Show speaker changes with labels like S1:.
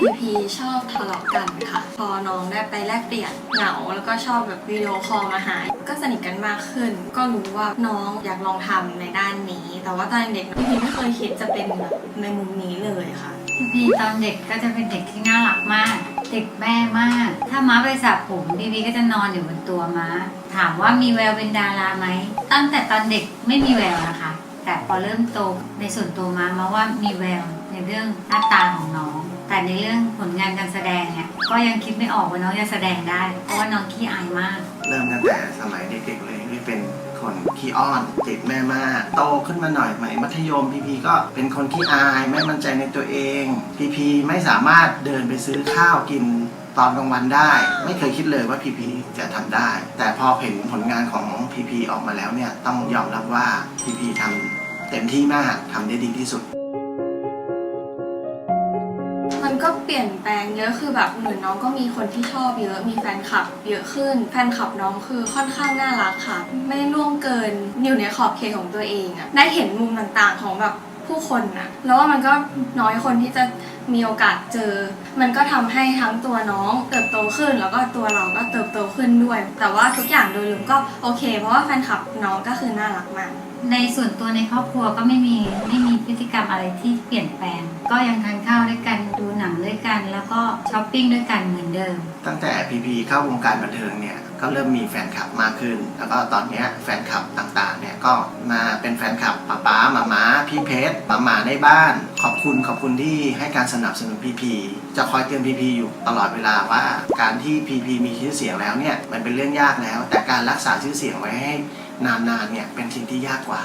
S1: พีพีชอบทะเลาะกันค่ะ พอน้องได้ไปแลกเปลี่ยนเหงาแล้วก็ชอบแบบวิดีโอคอลมาหา ก็สนิทกันมากขึ้น ก็รู้ว่าน้องอยากลองทำในด้านนี้ แต่ว่าตอนเด็กพีพีไม่เคยคิดจะเป็นแบบในมุมนี้เลยค่ะ
S2: พี่ตอนเด็กก็จะเป็นเด็กที่น่ารักมาก เด็กแม่มาก ถ้าม้าไปสระผมพี่พีก็จะนอนอยู่บนตัวม้า ถามว่ามีแววเป็นดาราไหม ตั้งแต่ตอนเด็กไม่มีแววนะคะ แต่พอเริ่มโตในส่วนตัวม้ามาว่ามีแววในเรื่องหน้าตาของน้อง แต่ในเรื่องผลงานการแสดงเนี่ยก็ยังคิดไม่ออกว่าน้องจะแสดงได้ เพราะว่าน้องขี้อายมาก
S3: เริ่มตั้งแต่สมัยเด็กๆเลยที่เป็นคนขี้อ้อนติดแม่มาก โตขึ้นมาหน่อยใหม่มัธยมพีพีก็เป็นคนขี้อายไม่มั่นใจในตัวเองพีพีไม่สามารถเดินไปซื้อข้าวกินตอนกลางวันได้ ไม่เคยคิดเลยว่าพีพีจะทำได้ แต่พอเห็นผลงานของพีพีออกมาแล้วเนี่ยต้องยอมรับว่าพีพีทำเต็มที่มากทำได้ดีที่สุด
S1: ก็เปลี่ยนแปลงเยอะคือแบบเหมือนน้องก็มีคนที่ชอบเยอะ มีแฟนคลับ เยอะขึ้น แฟนคลับน้องคือค่อนข้างน่ารักค่ะ ไม่ล่วงเกินอยู่ในขอบเขตของตัวเองอะได้เห็นมุมต่างๆของแบบผู้คนอะแล้วว่ามันก็น้อยคนที่จะมีโอกาสเจอ มันก็ทำให้ทั้งตัวน้องเติบโตขึ้น แล้วก็ตัวเราก็เติบโตขึ้นด้วย แต่ว่าทุกอย่างโดยรวมก็โอเค เพราะว่าแฟนคลับน้องก็คือน่ารักมาก
S2: ในส่วนตัวในครอบครัวก็ไม่มีไม่มีพฤติกรรมอะไรที่เปลี่ยนแปลง ก็ยังทานข้าวด้วยกันงด้วยกัน แล้วก็ ช้อปปิ้งด้วยกันเหมือนเดิม
S3: ตั้งแต่พีพีเข้าวงการบันเทิงเนี่ยก็เริ่มมีแฟนคลับมากขึ้น แล้วก็ตอนเนี้ยแฟนคลับต่างๆเนี่ยก็มาเป็นแฟนคลับป๊าป๊าหมาม้าพี่เพชรหมาหมาในบ้าน ขอบคุณขอบคุณที่ให้การสนับสนุนพีพีจะคอยเตือนพีพีอยู่ตลอดเวลาว่า การที่พีพีมีชื่อเสียงแล้วเนี่ยมันเป็นเรื่องยากแล้ว แต่การรักษาชื่อเสียงไว้ให้นานๆเนี่ยเป็นสิ่งที่ยากกว่า